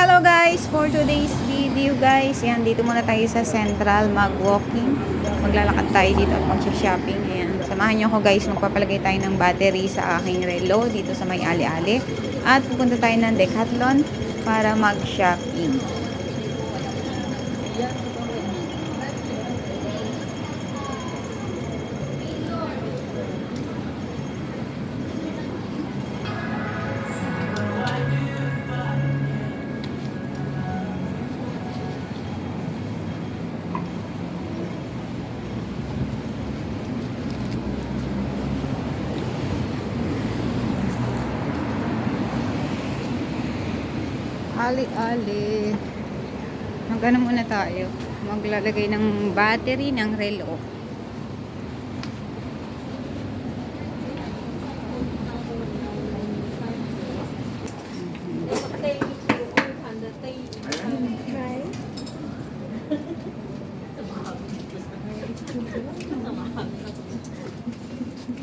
Hello guys! For today's video guys, yan, dito muna tayo sa Central mag-walking. Maglalakad tayo dito at mag-shopping. Ayan, samahan nyo ako guys, magpapalagay tayo ng battery sa aking relo dito sa may ali-ali. At pupunta tayo ng Decathlon para mag-shopping. Ali-ali. Mag-ano muna tayo. Maglalagay ng battery ng relo.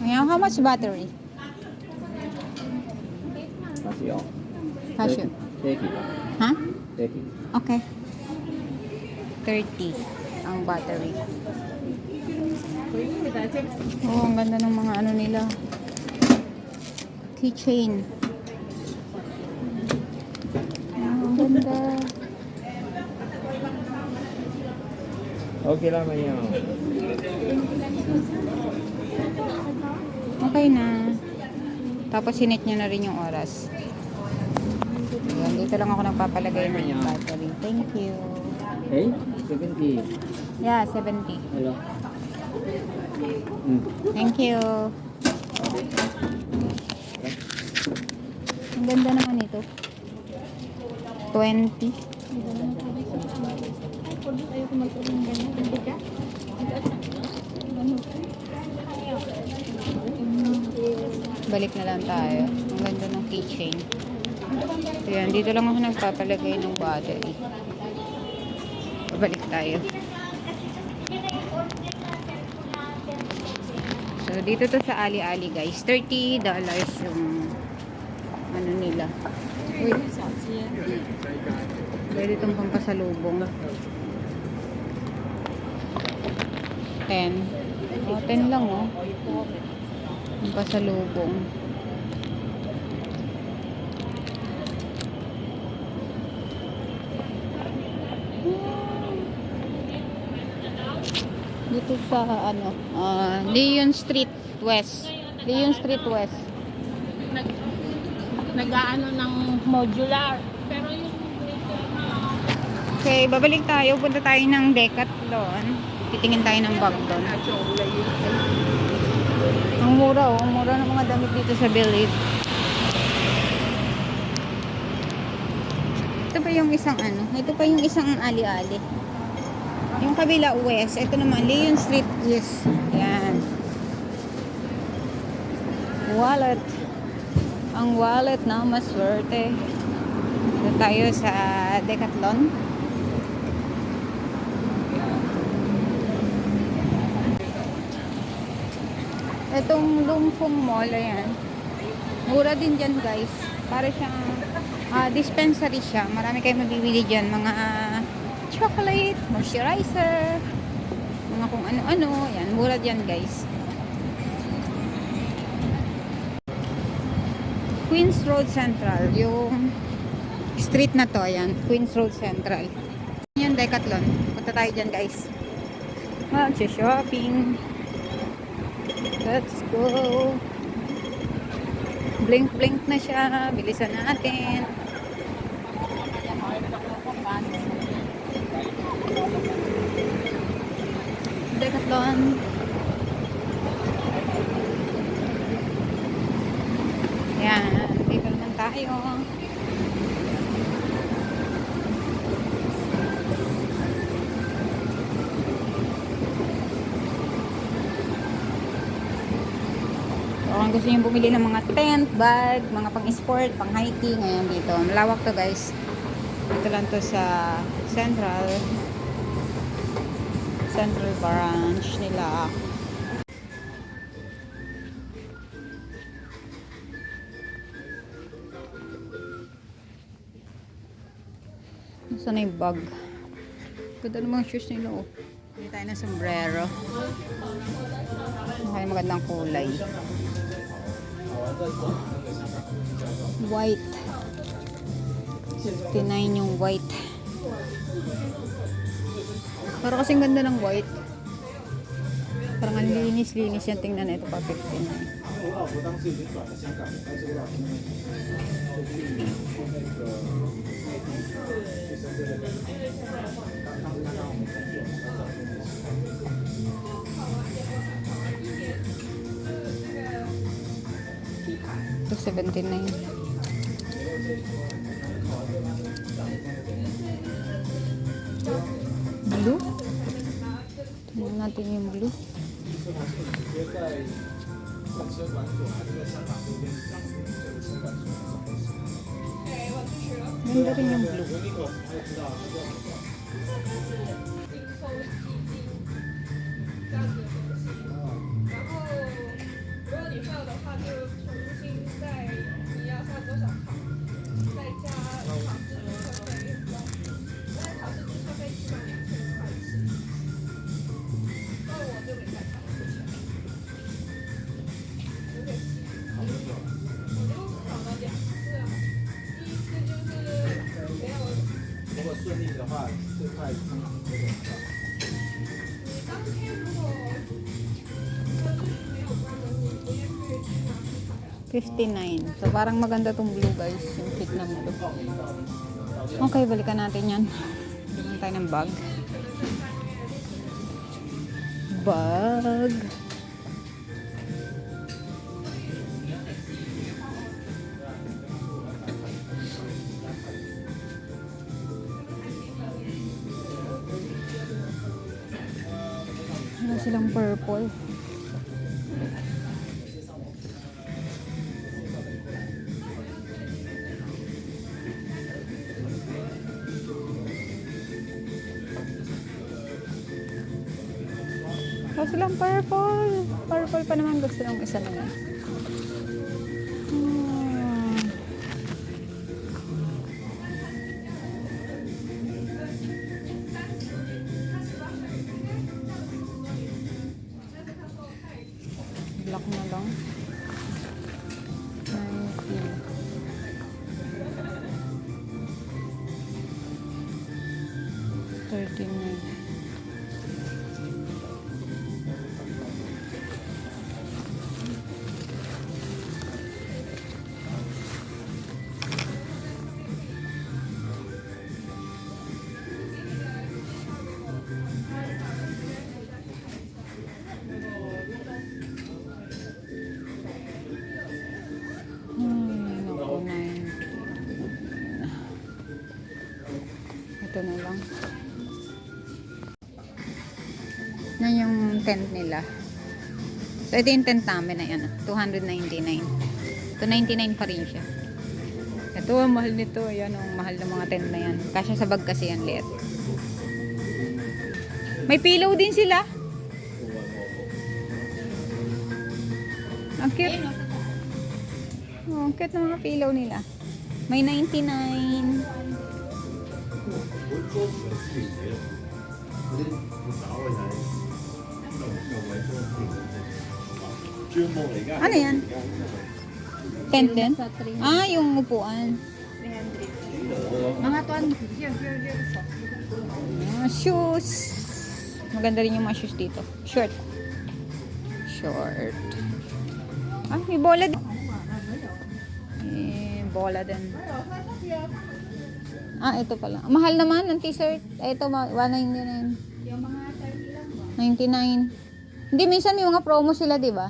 Ayan, how much battery? Casio. Casio. 30. Ha? 30. Okay. 30 ang battery. Oh, ang ganda ng mga ano nila. Keychain. Ah, ang ganda. Okay lang man yan. Okay na. Tapos sinit niya na rin yung oras. Ayan, dito lang ako nagpapalagay ng battery. Thank you. Hey, 70. Yeah, 70. Hello. Hmm. Thank you. Ang ganda naman ito. 20. Balik na lang tayo. Ang ganda ng keychain. Ayan, dito lang ako nagpapalagay ng battery. Balik tayo. So, dito to sa Ali-Ali guys. $30 yung ano nila. Uy. Pwede itong pampasalubong. 10. Oh, 10 lang oh. Pampasalubong. Dito sa ano, ah, Leon Street West. Leon Street West. nag nag-aano ng modular. Pero yung Okay, babalik tayo. Punta tayo ng Decathlon. Titingin tayo ng bag doon. Ang mura oh. Ang mura ng mga damit dito sa Believe. Ito pa yung isang ano. Ito pa yung isang ali-ali. Yung kabila west. Ito naman Leon Street East. Yan. Wallet. Ang wallet na maswerte. Ito tayo sa Decathlon. Itong Lungfong Mall, ayan. Mura din dyan, guys. Para siyang ah, dispensary siya. Marami kayong mabibili dyan. Mga ah, chocolate, moisturizer, mga kung ano-ano. Ayan, mura dyan, guys. Queens Road Central. Yung street na to, ayan. Queens Road Central. Yan, Decathlon. Punta tayo dyan, guys. Mag-shopping. Let's go. Blink blink na siya. Bilisan natin. Decathlon. Yan. Dito naman tayo. Kung gusto nyo bumili ng mga tent, bag, mga pang-sport, pang-hiking, ayan dito. Malawak to guys. Dito lang to sa Central. Central branch nila. Saan na yung bag? Ganda ng mga shoes nila, oh. Hindi tayo ng sombrero. Okay, magandang kulay. White. 59 yung white. Pero kasing ganda ng white. Parang ang linis-linis yan. Tingnan ito pa 15 na. Ito 79. Thank. blue. Tingnan natin yung blue. Ganda rin yung blue. 我们工作，那找工作。 Ito 79. Blue? Tingnan natin yung blue. Ganda rin yung blue. “如果顺利的话，最快通常九点到。 59. So, parang maganda tong blue, guys. Yung fit na blue. Okay, balikan natin yan. Bigyan tayo ng bag. Bag. Silang purple. Wala silang purple. Purple pa naman gusto ng isa na yan. 39. Ay, naku, 19. Ito na lang. Tent nila. So, ito yung tent namin na yan. ah, 299. 299 pa rin siya. Ito, ang mahal nito. Ayan, ang mahal ng mga tent na yan. Kasya sa bag kasi yan, liit. May pillow din sila. Ang cute. Oh, ang cute ng mga pillow nila. May 99. Ano yan? Tent din? Ah, yung upuan. Mga tuwan, here, here, here. Mga shoes. Maganda rin yung mga shoes dito. Short. Short. Ah, may bola din. Eh, bola din. Ah, ito pala. Mahal naman ang t-shirt. Ito, ma- 199. Yung mga 30 lang ba? 99. Hindi, minsan may mga promo sila, di ba?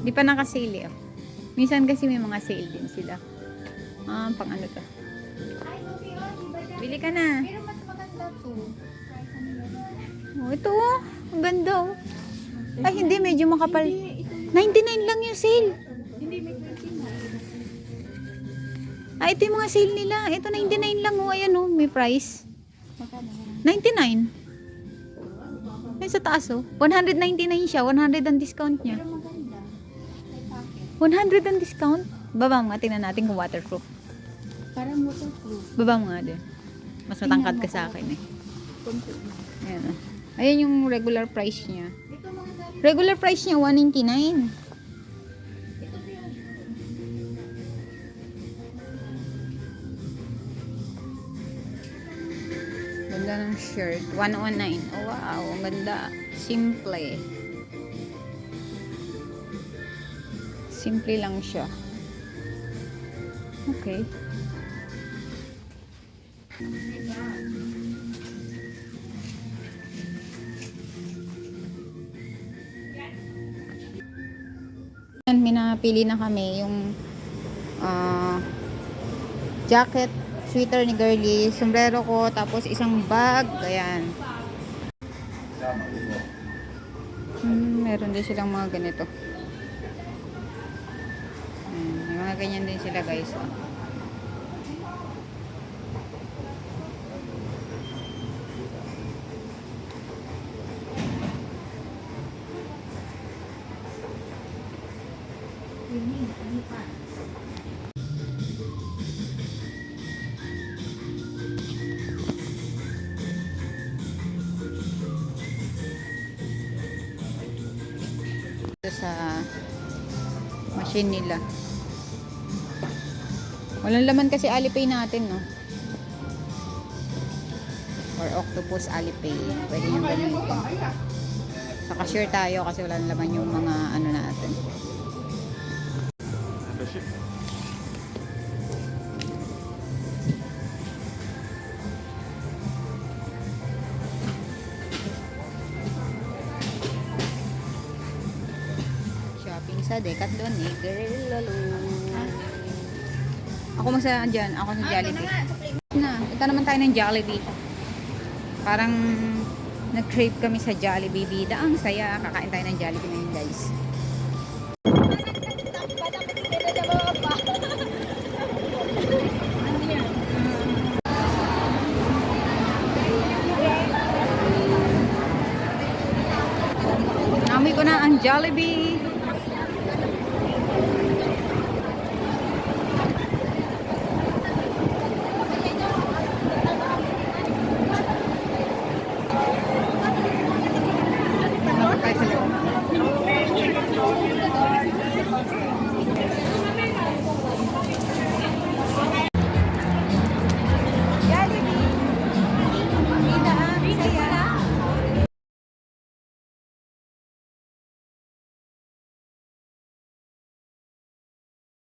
Di pa nakasale oh. Minsan kasi may mga sale din sila. Ah, pang ano to? Bili ka na. Pero mas maganda to. Oh, ito oh. Ang ganda oh. Ay, hindi. Medyo makapal. 99 lang yung sale. Hindi, may 20 na. Ah, ito yung mga sale nila. Ito 99 lang oh. Ayan oh. May price. Magkano yan? 99. Ay, sa taas oh. 199 siya. 100 ang discount niya. Pero maganda. May packet. 100 ang discount? Baba mo nga, tingnan natin kung waterproof. Parang waterproof. Baba mo nga din. Mas matangkad ka sa akin eh. Ayan o. Ayan yung regular price niya. Regular price niya, 199. Ganda ng shirt. 119. Oh, wow. Ang ganda. Simple. Simple lang siya. Okay. Yan, may napili na kami yung ah, jacket, sweater ni Girlie, sombrero ko, tapos isang bag, ayan. Hmm, meron din silang mga ganito. May mga ganyan din sila guys. Oh. Sa machine nila. Walang laman kasi Alipay natin, no? Or Octopus Alipay. Pwede nyo gamitin. Sa cashier tayo kasi walang laman yung mga ano natin. Shopping sa Decathlon ni Girl Lalo. Ako masa dyan. Ako sa Jollibee. Na, punta naman tayo ng Jollibee. Parang nag-crave kami sa Jollibee bida. Ang saya. Kakain tayo ng Jollibee ngayon guys. Jollibee.